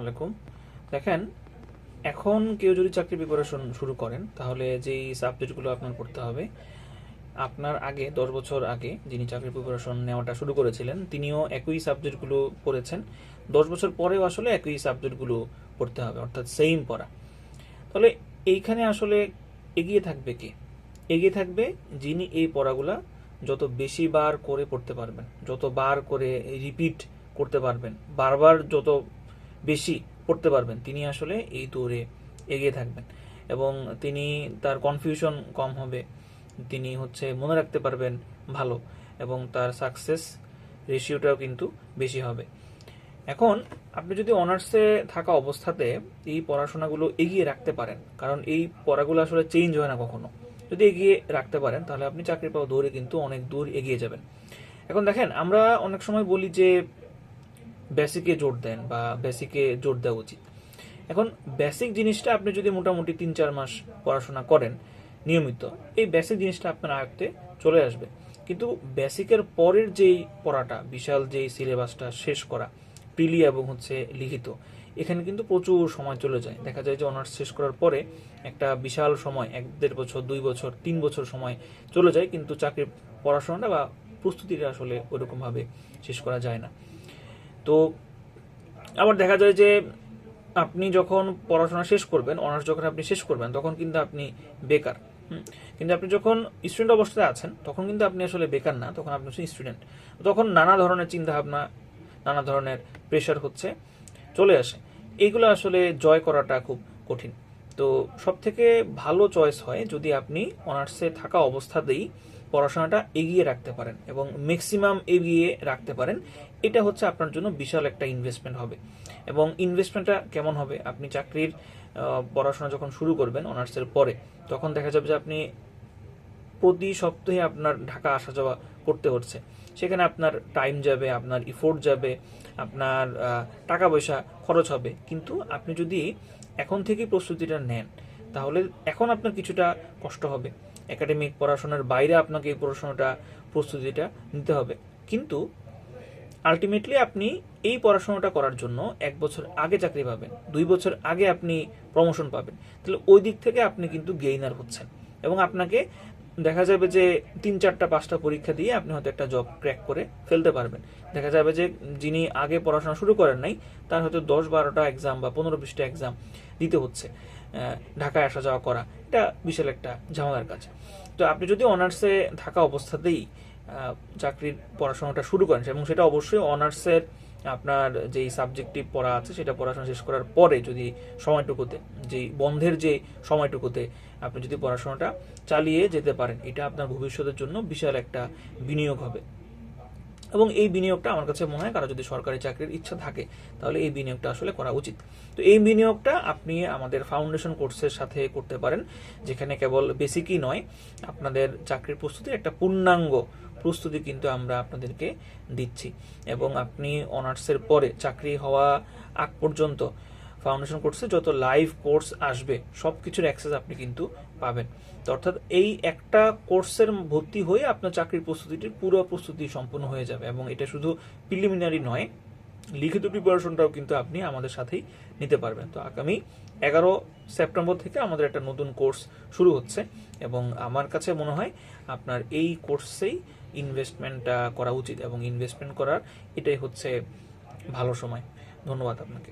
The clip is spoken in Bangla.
আলাইকুম। দেখেন, এখন কেউ যদি চাকরি প্রিপারেশন শুরু করেন, তাহলে যেই সাবজেক্টগুলো আপনার পড়তে হবে, আপনার আগে, দশ বছর আগে যিনি চাকরি প্রিপারেশন নেওয়াটা শুরু করেছিলেন, তিনিও একই সাবজেক্টগুলো পড়েছেন। দশ বছর পরেও আসলে একই সাবজেক্টগুলো পড়তে হবে, অর্থাৎ সেম পড়া। তাহলে এইখানে আসলে এগিয়ে থাকবে কে? এগিয়ে থাকবে যিনি এই পড়াগুলা যত বেশি বার করে পড়তে পারবেন, যত বার করে রিপিট করতে পারবেন, বারবার যত বেশি পড়তে পারবেন। তিনি আসলে এই দৌড়ে এগিয়ে থাকবেন। এবং তিনি তার কনফিউশন কম হবে। তিনি হচ্ছে মনে রাখতে পারবেন ভালো। এবং তার সাকসেস রেশিওটাও কিন্তু বেশি হবে। এখন আপনি যদি অনার্সে থাকা অবস্থাতে এই পড়াশোনাগুলো এগিয়ে রাখতে পারেন, কারণ এই পড়াগুলো আসলে চেঞ্জ হয় না কখনো। যদি এগিয়ে রাখতে পারেন, তাহলে আপনি চাকরি পাওয়া দৌড়ে কিন্তু অনেক দূর এগিয়ে যাবেন। এখন দেখেন, আমরা অনেক সময় বলি যে বেসিকে জোর দেন বা বেসিকে জোর দেওয়া উচিত। এখন বেসিক জিনিসটা আপনি যদি মোটামুটি তিন চার মাস পড়াশোনা করেন, নিয়মিত, এই বেসিক জিনিসটা আপনার আয়ত্তে চলে আসবে। কিন্তু বেসিকের পরের যেই পড়াটা, বিশাল যেই সিলেবাসটা শেষ করা, প্রিলি এবং হচ্ছে লিখিত, এখানে কিন্তু প্রচুর সময় চলে যায়। দেখা যায় যে অনার্স শেষ করার পরে একটা বিশাল সময়, এক দেড় বছর, দুই বছর, তিন বছর সময় চলে যায়, কিন্তু চাকরির পড়াশোনাটা বা প্রস্তুতিটা আসলে ওরকমভাবে শেষ করা যায় না। তো আবার দেখা যায় যে আপনি যখন পড়াশোনা শেষ করবেন অনার্স যখন আপনি শেষ করবেন, তখন কিন্তু আপনি বেকার। কিন্তু আপনি যখন স্টুডেন্ট অবস্থায় আছেন, তখন কিন্তু আপনি আসলে বেকার না, তখন আপনি হচ্ছেন স্টুডেন্ট তখন নানা ধরনের চিন্তা ভাবনা নানা ধরনের প্রেশার হচ্ছে, চলে আসে। এইগুলো আসলে জয় করাটা খুব কঠিন। তো সব থেকে ভালো চয়েস হয় যদি আপনি অনার্সে থাকা অবস্থাতেই পড়াশোনাটা এগিয়ে রাখতে পারেন এবং ম্যাক্সিমাম এগিয়ে রাখতে পারেন, এটা হচ্ছে আপনার জন্য বিশাল একটা ইনভেস্টমেন্ট হবে। এবং ইনভেস্টমেন্টটা কেমন হবে? আপনি চাকরির পড়াশোনা যখন শুরু করবেন অনার্সের পরে, তখন দেখা যাবে যে আপনি প্রতি সপ্তাহে আপনার ঢাকা আসা যাওয়া করতে হচ্ছে। সেখানে আপনার টাইম যাবে, আপনার ইফোর্ট যাবে, আপনার টাকা পয়সা খরচ হবে। কিন্তু আপনি যদি এখন থেকেই প্রস্তুতিটা নেন, তাহলে এখন আপনার কিছুটা কষ্ট হবে। একাডেমিক পড়াশোনার বাইরে আপনাকে এই পড়াশোনাটা, প্রস্তুতিটা নিতে হবে। কিন্তু আলটিমেটলি আপনি এই পড়াশোনাটা করার জন্য এক বছর আগে চাকরি পাবেন, দুই বছর আগে আপনি প্রমোশন পাবেন। তাহলে ওই দিক থেকে আপনি কিন্তু গেইনার হচ্ছেন এবং আপনাকে দেখা যাবে যে তিন চারটা, পাঁচটা পরীক্ষা দিয়ে আপনি হয়তো একটা জব ক্র্যাক করে ফেলতে পারবেন। দেখা যাবে যে যিনি আগে পড়াশোনা শুরু করেন নাই, তার হয়তো দশ বারোটা এক্সাম বা পনেরো বিশটা এক্সাম দিতে হচ্ছে ঢাকায় আসা যাওয়া করা। এটা বিশাল একটা ঝামেলার কাজ। তো আপনি যদি অনার্সে থাকা অবস্থাতেই চাকরির পড়াশোনাটা শুরু করেন, এবং সেটা অবশ্যই অনার্সের আপনার যেই সাবজেক্টিভ পড়া আছে সেটা পড়াশোনা শেষ করার পরে যদি সময়টুকুতে, যেই বন্ধের যে সময়টুকুতে আপনি যদি পড়াশোনাটা চালিয়ে যেতে পারেন, এটা আপনার ভবিষ্যতের জন্য বিশাল একটা বিনিয়োগ হবে। এবং এই বিনিয়োগটা আমার কাছে মনে হয় কারও যদি সরকারি চাকরির ইচ্ছা থাকে, তাহলে এই বিনিয়োগটা আসলে করা উচিত। তো এই বিনিয়োগটা আপনি আমাদের ফাউন্ডেশন কোর্সের সাথে করতে পারেন, যেখানে কেবল বেসিকই নয়, আপনাদের চাকরির প্রস্তুতির একটা পূর্ণাঙ্গ প্রস্তুতি কিন্তু আমরা আপনাদেরকে দিচ্ছি। এবং আপনি অনার্সের পরে চাকরি হওয়া আগ পর্যন্ত ফাউন্ডেশন কোর্সে যত লাইভ কোর্স আসবে সব কিছুর অ্যাক্সেস আপনি কিন্তু পাবেন। তো অর্থাৎ এই একটা কোর্সের ভর্তি হয়ে আপনার চাকরির প্রস্তুতিটির পুরো প্রস্তুতি সম্পূর্ণ হয়ে যাবে এবং এটা শুধু প্রিলিমিনারি নয়, লিখিত প্রিপারেশনটাও কিন্তু আপনি আমাদের সাথেই নিতে পারবেন। তো আগামী এগারো সেপ্টেম্বর থেকে আমাদের একটা নতুন কোর্স শুরু হচ্ছে এবং আমার কাছে মনে হয় আপনার এই কোর্সেই ইনভেস্টমেন্টটা করা উচিত এবং ইনভেস্টমেন্ট করার এটাই হচ্ছে ভালো সময়। ধন্যবাদ আপনাকে।